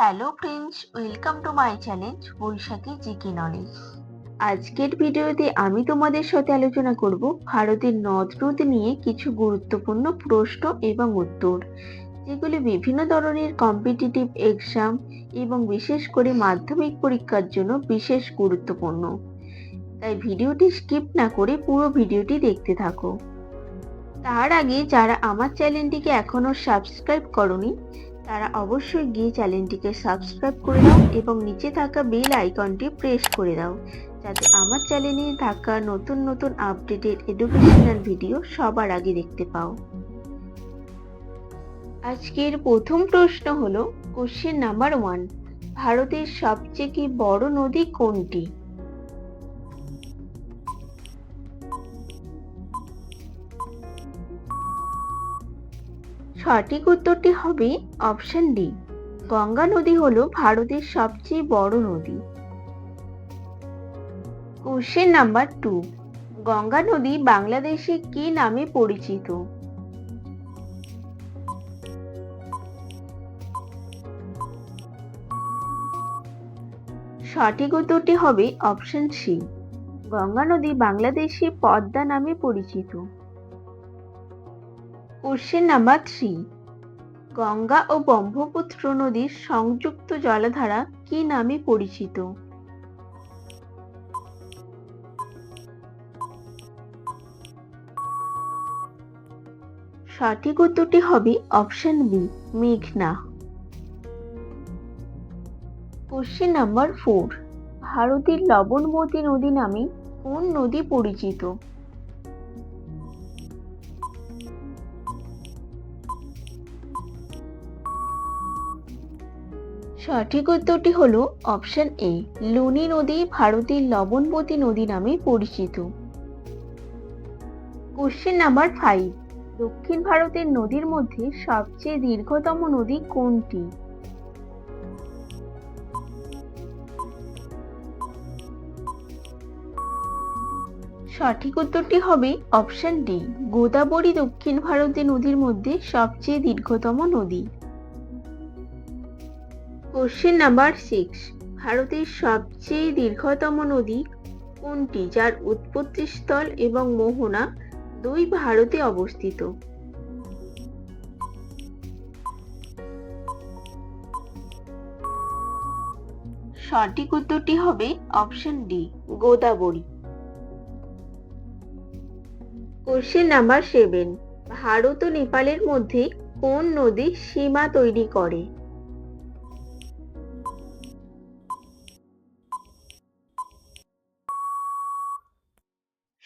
Hello friends, welcome to my challenge Boishakhi GK knowledge. আজকের ভিডিওতে আমি তোমাদের সাথে আলোচনা করব ভারতের নদ নদী নিয়ে কিছু গুরুত্বপূর্ণ প্রশ্ন এবং উত্তর, যেগুলি বিভিন্ন ধরনের কম্পিটিটিভ এক্সাম এবং বিশেষ করে মাধ্যমিক পরীক্ষার জন্য বিশেষ গুরুত্বপূর্ণ। তাই ভিডিওটি স্কিপ না করে পুরো ভিডিওটি দেখতে থাকো। তার আগে যারা আমার চ্যানেলটিকে এখনও সাবস্ক্রাইব করনি তারা অবশ্যই গিয়ে চ্যানেলটিকে সাবস্ক্রাইব করে দাও এবং নিচে থাকা বেল আইকনটি প্রেস করে দাও যাতে আমার চ্যানেলে থাকা নতুন নতুন আপডেটেড এডুকেশনাল ভিডিও সবার আগে দেখতে পাও। আজকের প্রথম প্রশ্ন হলো কোশ্চেন নাম্বার ওয়ান ভারতের সবচেয়ে কি বড় নদী কোনটি? সঠিক উত্তরটি হবে অপশন ডি। গঙ্গা নদী হলো ভারতের সবচেয়ে বড় নদী। কোশ্চেন নাম্বার টু, গঙ্গা নদী বাংলাদেশে কি নামে পরিচিত? সঠিক উত্তরটি হবে অপশন সি, গঙ্গা নদী বাংলাদেশে পদ্মা নামে পরিচিত। কোশ্চেন নাম্বার থ্রি গঙ্গা ও ব্রহ্মপুত্র নদীর সংযুক্ত জলাধারা কি নামে পরিচিত? সঠিক উত্তরটি হবে অপশন বি, মেঘনা। কোশ্চেন নাম্বার ফোর, ভারতের লবণমতী নদী নামে কোন নদী পরিচিত? সঠিক উত্তরটি হল অপশন এ, লুনি নদী ভারতের লবণবতী নদী নামে পরিচিত। কোশ্চেন নাম্বার ফাইভ দক্ষিণ ভারতের নদীর মধ্যে সবচেয়ে দীর্ঘতম নদী কোনটি? সঠিক উত্তরটি হবে অপশন ডি, গোদাবরী দক্ষিণ ভারতের নদীর মধ্যে সবচেয়ে দীর্ঘতম নদী। কোশ্চেন নাম্বার সিক্স ভারতের সবচেয়ে দীর্ঘতম নদী কোনটি, যার উৎপত্তিস্থল এবং মোহনা দুই ভারতে অবস্থিত? সঠিক উত্তরটি হবে option D Godavari. Question number seven Bharat ও নেপালের মধ্যে কোন নদী সীমা তৈরি করে?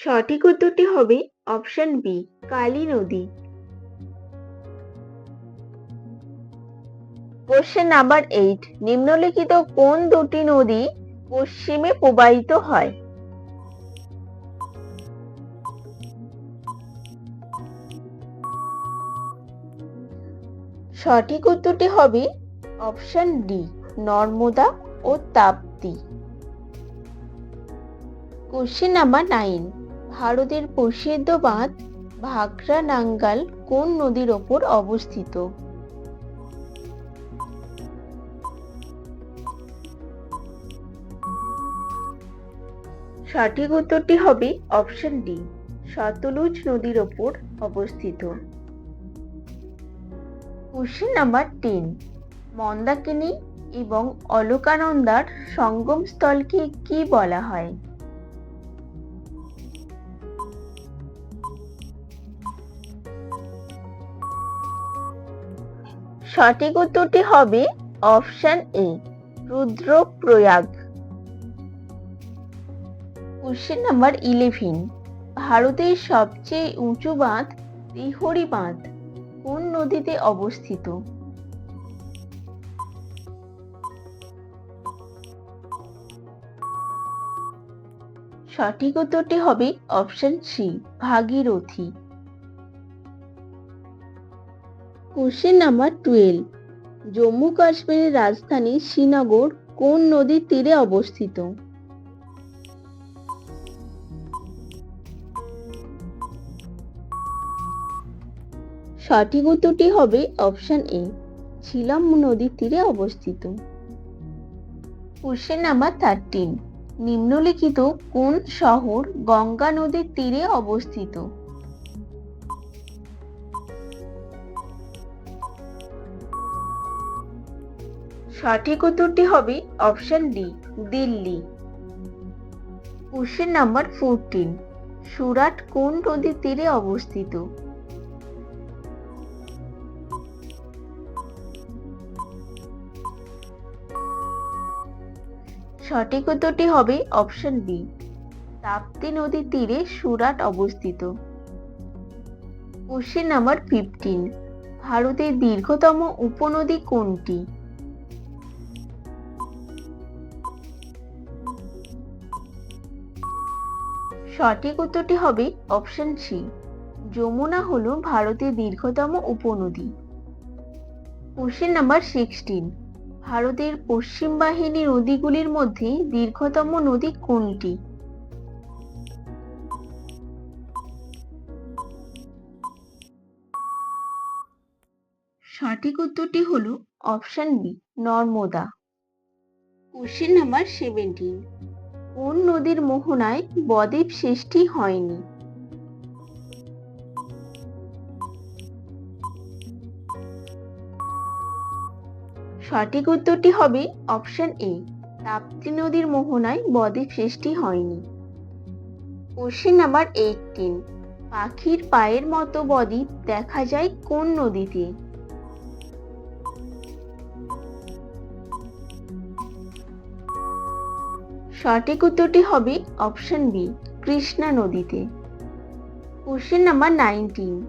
সঠিক উত্তরটি হবে অপশন বি, কালী নদী। কোশ্চেন নাম্বার এইট নিম্নলিখিত কোন দুটি নদী পশ্চিমে প্রবাহিত হয়? সঠিক উত্তরটি হবে অপশন ডি, নর্মদা ও তাপ্তি। কোশ্চেন নাম্বার নাইন ভারতের প্রসিদ্ধ বাঁধ ভাকরা নাঙ্গাল কোন নদীর ওপর অবস্থিত? সঠিক উত্তরটি হবে অপশন ডি সতলুজ নদীর ওপর অবস্থিত। কোশ্চেন নাম্বার টেন মন্দাকিনী এবং অলকানন্দার সঙ্গম স্থলকে কি বলা হয়? সঠিক উত্তরটি হবে option A, Rudraprayag. Question number eleven ভারতের সবচেয়ে উঁচু বাঁধ তিহরি বাঁধ কোন নদীতে অবস্থিত? সঠিক উত্তরটি হবে option C, Bhagirathi. Question number twelve Jammu কাশ্মীরের রাজধানী শ্রীনগর কোন নদীর তীরে অবস্থিত? সঠিক উত্তরটি হবে অপশন এ ঝিলাম নদীর তীরে অবস্থিত। কোশ্চেন নাম্বার থার্টিন নিম্নলিখিত কোন শহর গঙ্গা নদীর তীরে অবস্থিত? সঠিক উত্তরটি হবে option D Delhi. Question number fourteen Surat কোন নদীর তীরে অবস্থিত? সঠিক উত্তরটি হবে অপশন বি তাপ্তি নদীর তীরে সুরাট অবস্থিত। কোশ্চেন নাম্বার ফিফটিন ভারতের দীর্ঘতম উপনদী কোনটি? সঠিক উত্তরটি হবে অপশন সি যমুনা হল ভারতের দীর্ঘতম উপনদী। কোশ্চেন নাম্বার সিক্সটিন ভারতের পশ্চিম বাহিনী নদীগুলির মধ্যে দীর্ঘতম নদী কোনটি? সঠিক উত্তরটি হল option B Narmada. Question number seventeen কোন নদীর মোহনায় বদ্বীপ সৃষ্টি হয়নি? সঠিক উত্তরটি হবে অপশন এ, তাপ্তি নদীর মোহনায় বদ্বীপ সৃষ্টি হয়নি। কোশ্চেন নাম্বার এইটিন পাখির পায়ের মতো বদ্বীপ দেখা যায় কোন নদীতে? সঠিক উত্তরটি হবে অপশন বি, কৃষ্ণা নদীতে। কোশ্চেন নাম্বার নাইনটিন,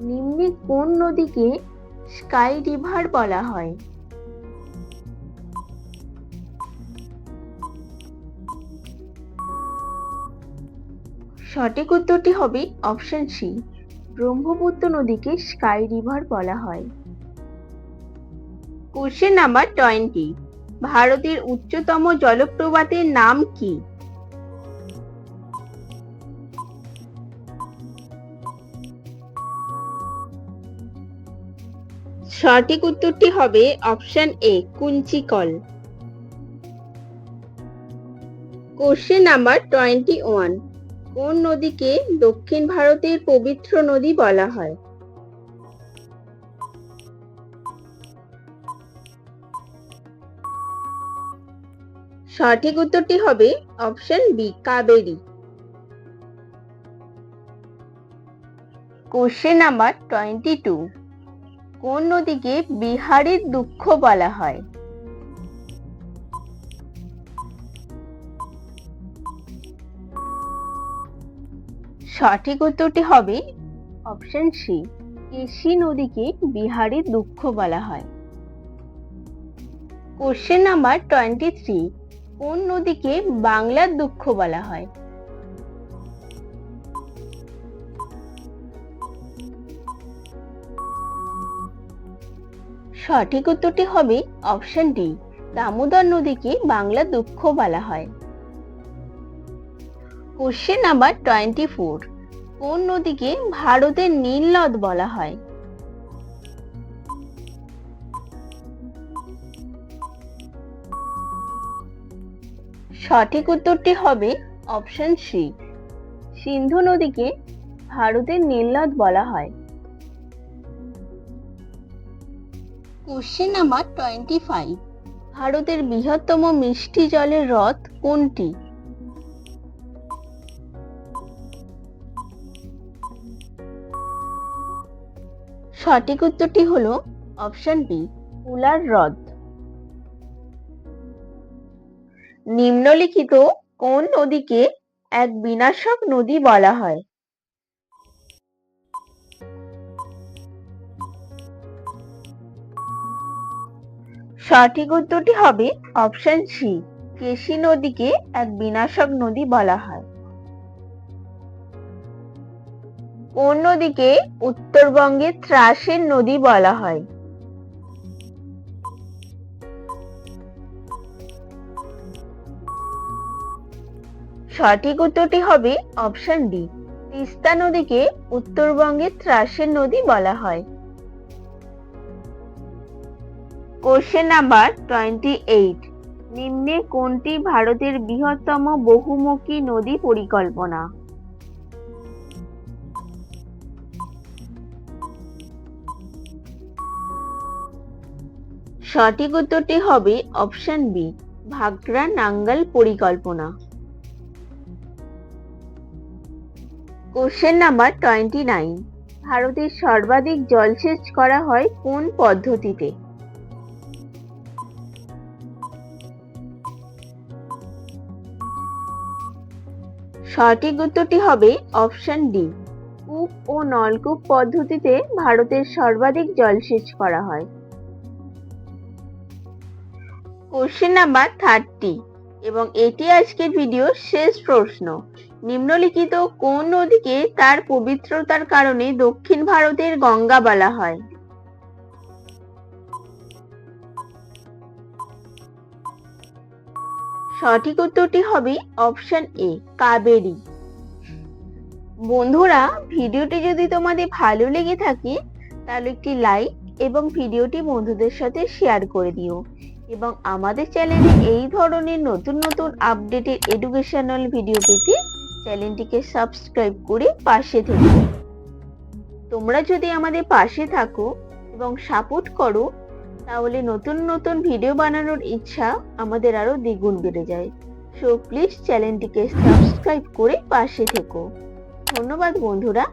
নিম্নে কোন নদীকে স্কাই রিভার বলা হয়? সঠিক উত্তরটি হবে অপশন সি, ব্রহ্মপুত্র নদীকে স্কাই রিভার বলা হয়। কোশ্চেন নাম্বার টোয়েন্টি ভারতের উচ্চতম জলপ্রপাতের নাম কি? সঠিক উত্তরটি হবে option A, Kunchikal. Question number twenty one, কোন নদীকে দক্ষিণ ভারতের পবিত্র নদী বলা হয়? সঠিক উত্তরটি হবে option B, Kaveri. Question number twenty two কোন নদীকে বিহারের দুঃখ বলা হয়? সঠিক উত্তরটি হবে অপশন সি, কেশি নদীকে বিহারের দুঃখ বলা হয়। কোশ্চেন নাম্বার টোয়েন্টি থ্রি কোন নদীকে বাংলার দুঃখ বলা হয়? সঠিক উত্তরটি হবে অপশন ডি দামোদর নদীকে বাংলার দুঃখ বলা হয়। কোশ্চেন নাম্বার টোয়েন্টি ফোর কোন নদীকে ভারতের নীল নদ বলা হয়? সঠিক উত্তরটি হবে অপশন সি সিন্ধু নদীকে ভারতের নীলনদ বলা হয়। কোশ্চেন নাম্বার টোয়েন্টি ফাইভ ভারতের বৃহত্তম মিষ্টি জলের হ্রদ কোনটি? সঠিক উত্তরটি হলো অপশন বি উলার হ্রদ। নিম্নলিখিত কোন নদীকে এক বিনাশক নদী বলা হয়? সঠিক উত্তরটি হবে অপশন সি কেশি নদীকে এক বিনাশক নদী বলা হয়। কোন নদীকে উত্তরবঙ্গের ত্রাসের নদী বলা হয়? সঠিক উত্তরটি হবে অপশন ডি। তিস্তা নদীকে উত্তরবঙ্গের ত্রাসের নদী বলা হয়। কোশ্চেন নাম্বার টোয়েন্টি এইট নিম্নে কোনটি ভারতের বৃহত্তম বহুমুখী নদী পরিকল্পনা? সঠিক উত্তরটি হবে অপশন বি ভাগড়া নাঙ্গাল পরিকল্পনা। কোশ্চেন নাম্বার টোয়েন্টি নাইন ভারতের সর্বাধিক জলসেচ করা হয় কোন পদ্ধতিতে? সঠিক উত্তরটি হবে অপশন ডি কূপ ও নলকূপ পদ্ধতিতে ভারতের সর্বাধিক জলসেচ করা হয়। কোশ্চেন নাম্বার থার্টি এবং এটি আজকের ভিডিওর শেষ প্রশ্ন। নিম্নলিখিত কোন নদীকে তার পবিত্রতার কারণে দক্ষিণ ভারতের গঙ্গা বলা হয়? সঠিক উত্তরটি হবে অপশন এ, কাবেরী। বন্ধুরা, ভিডিওটি যদি তোমাদের ভালো লেগে থাকে, তাহলে একটি লাইক এবং ভিডিওটি বন্ধুদের সাথে শেয়ার করে দিও এবং আমাদের চ্যানেলে এই ধরনের নতুন নতুন আপডেটের এডুকেশনাল ভিডিও পেতে চ্যানেলটিকে সাবস্ক্রাইব করে পাশে থেকে। তোমরা যদি আমাদের পাশে থাকো এবং সাপোর্ট করো, তাহলে নতুন নতুন ভিডিও বানানোর ইচ্ছা আমাদের আরও দ্বিগুণ বেড়ে যায়। সো প্লিজ চ্যানেলটিকে সাবস্ক্রাইব করে পাশে থেকো। ধন্যবাদ বন্ধুরা।